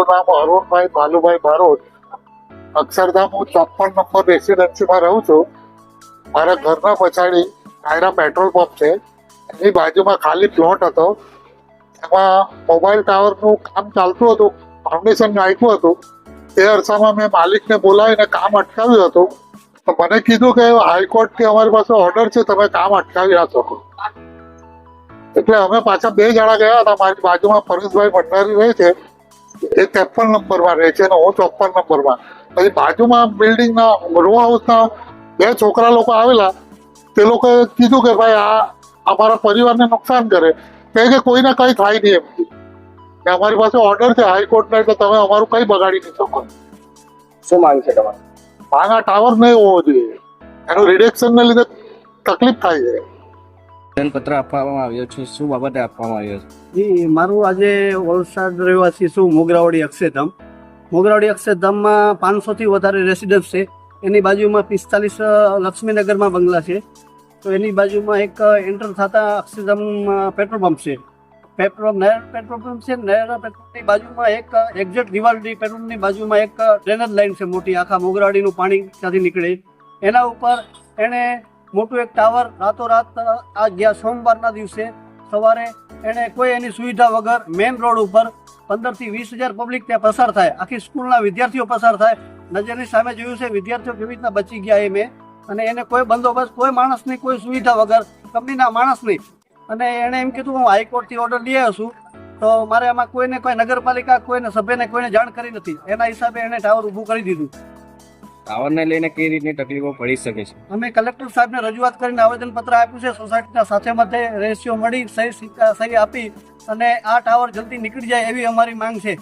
મારું નામ અરુણભાઈ ભાલુભાઈ બારોટ. અક્ષરધામ હું ચોપન નંબર રેસિડેન્સીમાં રહું છું. મારા ઘરના પછાડી કાયરા પેટ્રોલ પંપ છે. એની બાજુમાં ખાલી પ્લોટ હતો. એમાં મોબાઈલ ટાવરનું કામ ચાલતું હતું. ફાઉન્ડેશન નાખ્યું હતું. તે અરસામાં મેં માલિકને બોલાવીને કામ અટકાવ્યું હતું. તો મને કીધું કે હાઈકોર્ટથી અમારી પાસે ઓર્ડર છે, તમે કામ અટકાવી ના શકો એટલે અમે પાછા બે જણા ગયા હતા. મારી બાજુમાં પરેશભાઈ ભંડારી રહે છે. એ ત્રેપન નંબરમાં રહે છે અને હું ચોપન નંબરમાં પછી બાજુમાં બિલ્ડિંગના રો હાઉસના બે છોકરા લોકો આવેલા તે લોકોએ કીધું કે ભાઈ આ અમારા પરિવારને નુકસાન કરે. કહે કે કોઈને કંઈ થાય નહીં એમ. કે અમારી પાસે ઓર્ડર છે હાઈકોર્ટના એટલે તમે અમારું કંઈ બગાડી નહીં શકો. શું માંગ છે તમારે? માંગ આ ટાવર નહીં હોવો જોઈએ. એનું રિડેક્શનને લીધે તકલીફ થાય છે. પત્ર આપવામાં આવ્યો છે, શું બાબતે આપવામાં આવ્યો છે? જી મારું આજે વલસાડ રહેવાસી છું, મોગરાવાડી અક્ષરધામ મોગરાવાડી અક્ષરધામમાં પાંચસોથી વધારે રેસિડન્સ છે. એની બાજુમાં પિસ્તાલીસ લક્ષ્મીનગરમાં બંગલા છે. તો એની બાજુમાં એક એન્ટર થતા અક્ષરધામ પેટ્રોલ પંપ છે. પેટ્રોલ નહેર પેટ્રોલ પંપ છે, નહેર પેટ્રોલની બાજુમાં એક એક્ઝેક્ટ દિવાળી પેટ્રોલની બાજુમાં એક ડ્રેનેજ લાઇન છે મોટી. આખા મોગરાવાડીનું પાણી ત્યાંથી નીકળે. એના ઉપર એણે મોટું એક ટાવર રાતોરાત આ ગયા સોમવારના દિવસે સવારે એણે કોઈ એની સુવિધા વગર મેઇન રોડ ઉપર પંદરથી વીસ હજાર પબ્લિક ત્યાં પસાર થાય. આખી સ્કૂલના વિદ્યાર્થીઓ પસાર થાય. નજરની સામે જોયું છે, વિદ્યાર્થીઓ કેવી રીતના બચી ગયા એ મેં. અને એને કોઈ બંદોબસ્ત, કોઈ માણસની કોઈ સુવિધા વગર, કંપનીના માણસની. અને એણે એમ કીધું, હું હાઈકોર્ટથી ઓર્ડર લઈ આવ્યો છું. તો મારે આમાં કોઈને કોઈ નગરપાલિકા, કોઈને સભ્યને કોઈને જાણ કરી નથી. એના હિસાબે એણે ટાવર ઊભું કરી દીધું. ટાવરને લઈને કઈ રીતની તકલીફો પડી શકે છે? અમે કલેક્ટર સાહેબને રજૂઆત કરીને આવેદનપત્ર આપ્યું છે. સોસાયટીના સાથે મધ્યે રેશિયો મળી, સહી સહી આપી અને આ ટાવર જલ્દી નીકળી જાય એવી અમારી માંગ છે.